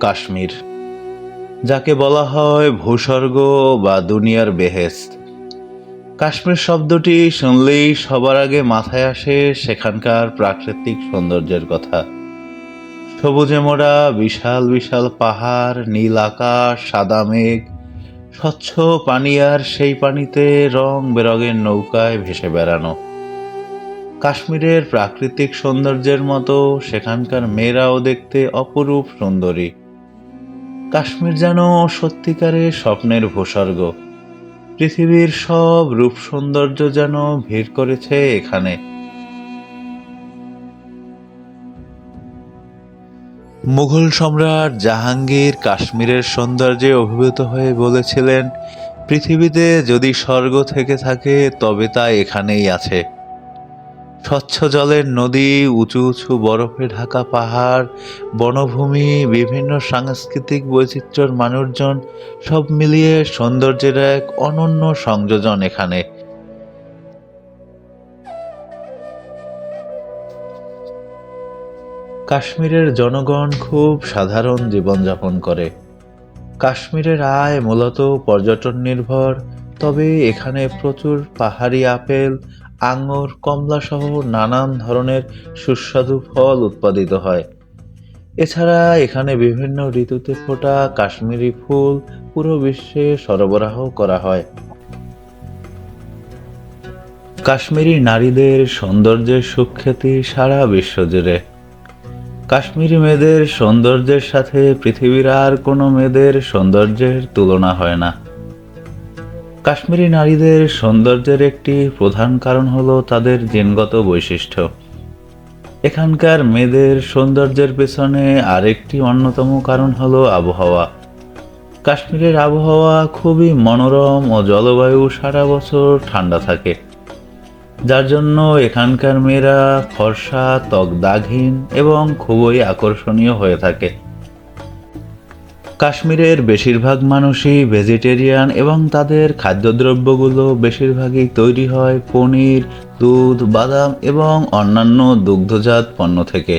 কাশ্মীর, যাকে বলা হয় ভূস্বর্গ বা দুনিয়ার বেহেস্ত কাশ্মীর শব্দটি শুনলেই সবার আগে মাথায় আসে সেখানকার প্রাকৃতিক সৌন্দর্যের কথা। সবুজে মোড়া বিশাল বিশাল পাহাড়, নীল আকাশ, সাদা মেঘ, স্বচ্ছ পানি আর সেই পানিতে রং বেরঙের নৌকায় ভেসে বেড়ানো। কাশ্মীরের প্রাকৃতিক সৌন্দর্যের মতো সেখানকার মেয়েরাও দেখতে অপরূপ সুন্দরী। কাশ্মীর যেন সত্যিকারের স্বপ্নের ভূস্বর্গ। পৃথিবীর সব রূপ সৌন্দর্য যেন ভিড় করেছে এখানে। মুঘল সম্রাট জাহাঙ্গীর কাশ্মীরের সৌন্দর্যে অভিভূত হয়ে বলেছিলেন, পৃথিবীতে যদি স্বর্গ থেকে থাকে, তবে তা এখানেই আছে। স্বচ্ছ জলের নদী, উঁচু উঁচু বরফে ঢাকা পাহাড়, বনভূমি, বিভিন্ন সাংস্কৃতিক বৈচিত্র্যের মানুষজন, সব মিলিয়ে সৌন্দর্যের এক অনন্য সংযোজন এখানে। কাশ্মীরের জনগণ খুব সাধারণ জীবনযাপন করে। কাশ্মীরের আয় মূলত পর্যটন নির্ভর, তবে এখানে প্রচুর পাহাড়ি আপেল আঙুর, কমলা সহ নানান ধরনের সুস্বাদু ফল উৎপাদিত হয়। এছাড়া এখানে বিভিন্ন ঋতুতে ফোটা কাশ্মীরি ফুল পুরো বিশ্বে সরবরাহ করা হয়। কাশ্মীরি নারীদের সৌন্দর্যের সুখ্যাতি সারা বিশ্ব জুড়ে। কাশ্মীরি মেয়েদের সৌন্দর্যের সাথে পৃথিবীর আর কোনো মেয়েদের সৌন্দর্যের তুলনা হয় না। কাশ্মীরি নারীদের সৌন্দর্যের একটি প্রধান কারণ হলো তাদের জিনগত বৈশিষ্ট্য। এখানকার মেয়েদের সৌন্দর্যের পেছনে আরেকটি অন্যতম কারণ হলো আবহাওয়া। কাশ্মীরের আবহাওয়া খুবই মনোরম ও জলবায়ু সারা বছর ঠান্ডা থাকে। যার জন্য এখানকার মেয়েরা ফর্সা, ত্বক দাগহীন এবং খুবই আকর্ষণীয় হয়ে থাকে। কাশ্মীরের বেশিরভাগ মানুষই ভেজিটেরিয়ান এবং তাদের খাদ্যদ্রব্যগুলো বেশিরভাগই তৈরি হয় পনির, দুধ, বাদাম এবং অন্যান্য দুগ্ধজাত পণ্য থেকে।